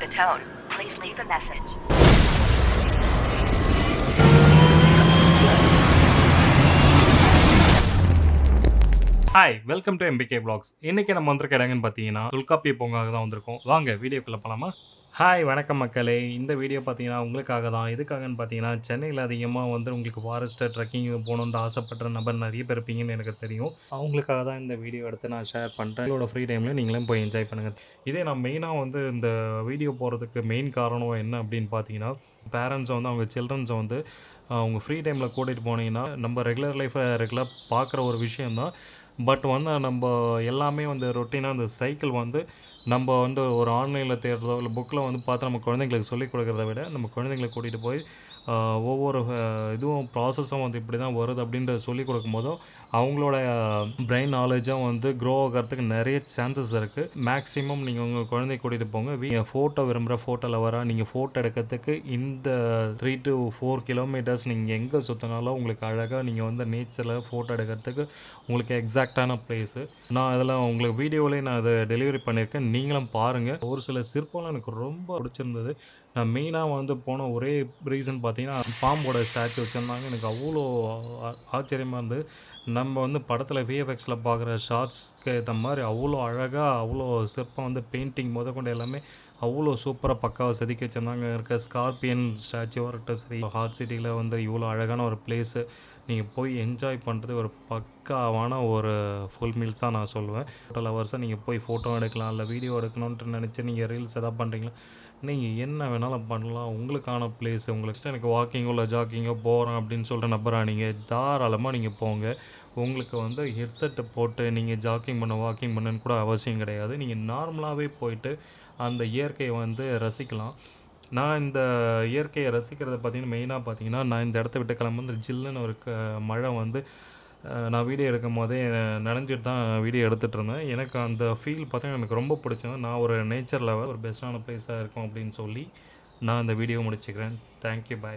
tone, please leave a message. Hi welcome to MBK blogs இன்னைக்கு நம்ம வந்திருக்க இடங்கன்னு பார்த்தீங்கன்னா தொல்காப்பிய பூங்காக தான் வந்திருக்கோம். வாங்க வீடியோக்குள்ளே போகலாமா ஹாய் வணக்கம் மக்களே. இந்த வீடியோ பார்த்தீங்கன்னா உங்களுக்காக தான். எதுக்காகன்னு பார்த்தீங்கன்னா சென்னையில் அதிகமாக வந்து உங்களுக்கு ஃபாரஸ்ட்டு ட்ரெக்கிங் போகணுன்னு ஆசைப்படுற நபர் நிறைய பேர் இருப்பீங்கன்னு எனக்கு தெரியும். அவங்களுக்காக தான் இந்த வீடியோ எடுத்து நான் ஷேர் பண்ணுறேன் உங்களோட ஃப்ரீ டைமில் நீங்களும் போய் என்ஜாய் பண்ணுங்கள் இதே நான் மெயினாக வந்து இந்த வீடியோ போகிறதுக்கு மெயின் காரணம் என்ன அப்படின்னு பார்த்தீங்கன்னா பேரண்ட்ஸை வந்து அவங்க சில்ட்ரன்ஸை வந்து அவங்க ஃப்ரீ டைமில் கூட்டிகிட்டு போனீங்கன்னா நம்ம ரெகுலர் லைஃப்பை ரெகுலர் பார்க்குற ஒரு விஷயந்தான் பட் வந்து நம்ம எல்லாமே வந்து ரொட்டீனாக அந்த சைக்கிள் வந்து நம்ம வந்து ஒரு ஆன்லைனில் தேடுறதோ இல்லை புக்கில் வந்து பார்த்து நம்ம குழந்தைங்களுக்கு சொல்லிக் கொடுக்குறத விட நம்ம குழந்தைங்களை கூட்டிகிட்டு போய் ஒவ்வொரு இதுவும் ப்ராசஸும் வந்து இப்படி தான் வருது அப்படின்ற சொல்லிக் கொடுக்கும்போதும் அவங்களோட பிரெயின் நாலேஜும் வந்து க்ரோ ஆகிறதுக்கு நிறைய சான்சஸ் இருக்குது மேக்ஸிமம் நீங்கள் உங்கள் குழந்தைய கூட்டிகிட்டு போங்க. நீங்கள் ஃபோட்டோ விரும்புகிற ஃபோட்டோ லவராக நீங்கள் ஃபோட்டோ எடுக்கிறதுக்கு இந்த த்ரீ டு ஃபோர் கிலோமீட்டர்ஸ் நீங்கள் எங்கே சுற்றினாலும் உங்களுக்கு அழகாக நீங்கள் வந்து நேச்சரில் ஃபோட்டோ எடுக்கிறதுக்கு உங்களுக்கு எக்ஸாக்டான ப்ளேஸு நான் அதில் உங்களுக்கு வீடியோவிலே நான் அதை டெலிவரி பண்ணியிருக்கேன். நீங்களும் பாருங்கள் ஒரு சில சிற்பம்லாம் எனக்கு ரொம்ப பிடிச்சிருந்தது. நான் மெயினாக வந்து போன ஒரே ரீசன் பார்த்தீங்கன்னா பாம்போட ஸ்டாச்சு சொன்னாங்க. எனக்கு அவ்வளோ ஆச்சரியமாக இருந்தது. நம்ம வந்து படத்தில் விஎஃப்எக்ஸில் பார்க்குற ஷார்ட்ஸ்க்கு ஏற்ற மாதிரி அவ்வளோ அழகாக அவ்வளோ சிற்பம் வந்து பெயிண்டிங் முதற்கொண்டு எல்லாமே அவ்வளோ சூப்பராக பக்காவாக செதுக்கி வச்சுருந்தாங்க. இருக்க ஸ்கார்பியன் ஸ்டாச்சுவாக இருக்கட்டும் சரி ஹார்ட் சிட்டியில் வந்து இவ்வளோ அழகான ஒரு பிளேஸு நீங்கள் போய் என்ஜாய் பண்ணுறது ஒரு பக்காவான ஒரு ஃபுல் மீல்ஸ் தான் நான் சொல்லுவேன். ஃபோட்டோ ஹவர்ஸாக நீங்கள் போய் ஃபோட்டோ எடுக்கலாம் இல்லை வீடியோ எடுக்கணுன்ட்டு நினச்சி நீங்கள் ரீல்ஸ் எதாவது பண்ணுறீங்களா நீங்கள் என்ன வேணாலும் பண்ணலாம். உங்களுக்கான பிளேஸ் உங்களுக்கு எனக்கு வாக்கிங்கோ இல்லை ஜாக்கிங்கோ போகிறோம் அப்படின்னு சொல்கிற நம்பராக நீங்கள் தாராளமாக நீங்கள் போங்க. உங்களுக்கு வந்து ஹெட்செட்டை போட்டு நீங்கள் ஜாக்கிங் பண்ண வாக்கிங் பண்ணுன்னு கூட அவசியம் கிடையாது. நீங்கள் நார்மலாகவே போயிட்டு அந்த இயற்கையை வந்து ரசிக்கலாம். நான் இந்த இயற்கையை ரசிக்கிறத பார்த்தீங்கன்னா மெயினாக பார்த்தீங்கன்னா நான் இந்த இடத்த விட்டு கிளம்பும்போது ஜில்லுன்னு ஒரு க மழை வந்து நான் வீடியோ எடுக்கும் போதே நனைஞ்சிட்டு தான் வீடியோ எடுத்துகிட்டு இருந்தேன். எனக்கு அந்த ஃபீல் பார்த்தீங்கன்னா எனக்கு ரொம்ப பிடிச்சது. நான் ஒரு நேச்சர் லெவல் ஒரு பெஸ்ட்டான பிளேஸாக இருக்கும் அப்படின்னு சொல்லி நான் இந்த வீடியோ முடிச்சுக்கிறேன். Thank you bye